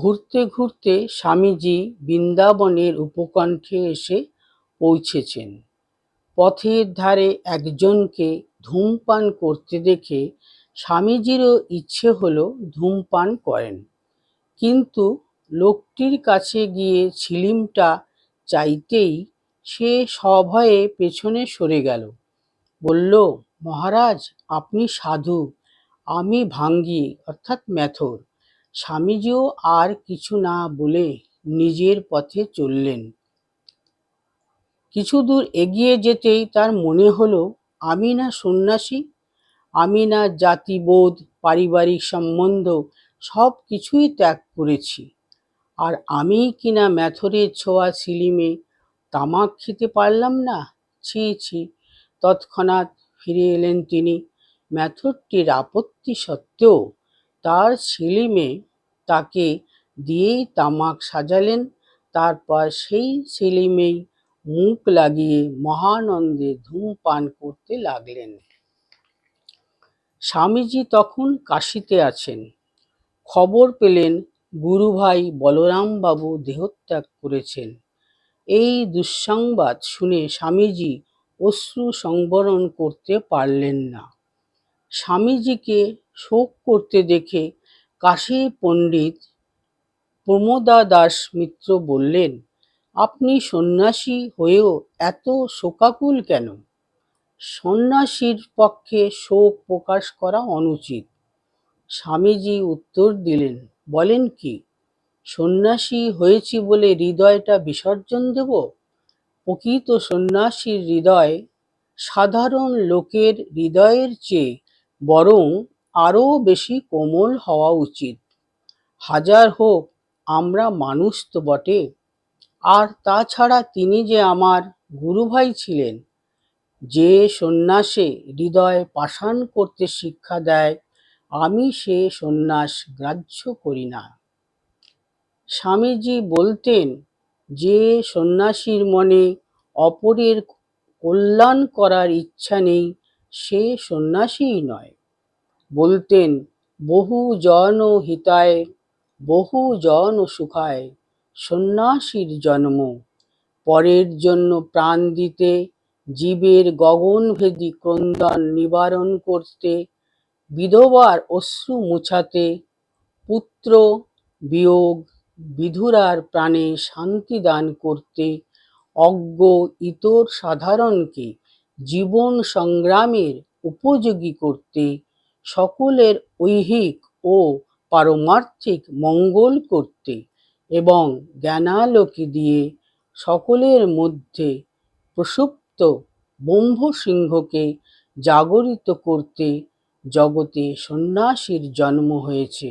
ঘুরতে ঘুরতে স্বামীজি বৃন্দাবনের উপকণ্ঠে এসে পৌঁছেছেন। পথের ধারে একজনকে ধূমপান করতে দেখে স্বামীজিরও ইচ্ছে হলো ধূমপান করেন। কিন্তু লোকটির কাছে গিয়ে ছিলিমটা চাইতেই সে সভয়ে পেছনে সরে গেল। বলল, মহারাজ, আপনি সাধু, আমি ভাঙ্গি, অর্থাৎ মেথর স্বামীজিও আর কিছু না বলে নিজের পথে চললেন। কিছু দূর এগিয়ে যেতেই তার মনে হলো, আমি না সন্ন্যাসী, আমি না জাতিবোধ, পারিবারিক সম্বন্ধ সব কিছুই ত্যাগ করেছি। আর আমি কিনা ম্যাথরের ছোঁয়া সিলিমে তামাক খেতে পারলাম না? ছি ছি, তৎক্ষণাৎ ফিরে এলেন তিনি। ম্যাথরটির আপত্তি সত্ত্বেও তার সিলিমে তাকে দিয়েই তামাক সাজালেন। তারপর সেই সিলিমেই মুখ লাগিয়ে মহানন্দে ধূমপান করতে লাগলেন। স্বামীজি তখন কাশিতে আছেন। খবর পেলেন, গুরুভাই বলরামবাবু দেহত্যাগ করেছেন। এই দুঃসংবাদ শুনে স্বামীজি অশ্রু সংবরণ করতে পারলেন না। স্বামীজিকে শোক করতে দেখে কাশী পণ্ডিত প্রমোদা দাস মিত্র বললেন, আপনি সন্ন্যাসী হয়েও এত শোকাকুল কেন? সন্ন্যাসীর পক্ষে শোক প্রকাশ করা অনুচিত। স্বামীজি উত্তর দিলেন, বলেন কি, সন্ন্যাসী হয়েছি বলে হৃদয়টা বিসর্জন দেব? প্রকৃত সন্ন্যাসীর হৃদয় সাধারণ লোকের হৃদয়ের চেয়ে বরং আরও বেশি কোমল হওয়া উচিত। হাজার হোক, আমরা মানুষ তো বটে। আর তাছাড়া তিনি যে আমার গুরুভাই ছিলেন, যে সন্ন্যাসে হৃদয় পাষাণ করতে শিক্ষা দেয়, আমি সে সন্ন্যাস গ্রাহ্য করি না। স্বামীজি বলতেন, যে সন্ন্যাসীর মনে অপরের কল্যাণ করার ইচ্ছা নেই, সে সন্ন্যাসীই নয়। বলতেন, বহু জন হিতায়, বহু জন সুখায়, সন্ন্যাসীর জন্ম। পরের জন্য প্রাণ দিতে, জীবের গগনভেদী ক্রন্দন নিবারণ করতে, বিধবার অশ্রু মুছাতে, পুত্র বিয়োগ বিধুরার প্রাণে শান্তি দান করতে, অজ্ঞ ইতর সাধারণকে জীবন সংগ্রামের উপযোগী করতে সকলের ঐহিক ও পারমার্থিক মঙ্গল করতে এবং জ্ঞানালোকে দিয়ে সকলের মধ্যে প্রসুপ্ত ব্রহ্মসিংহকে জাগরিত করতে জগতে সন্ন্যাসীর জন্ম হয়েছে।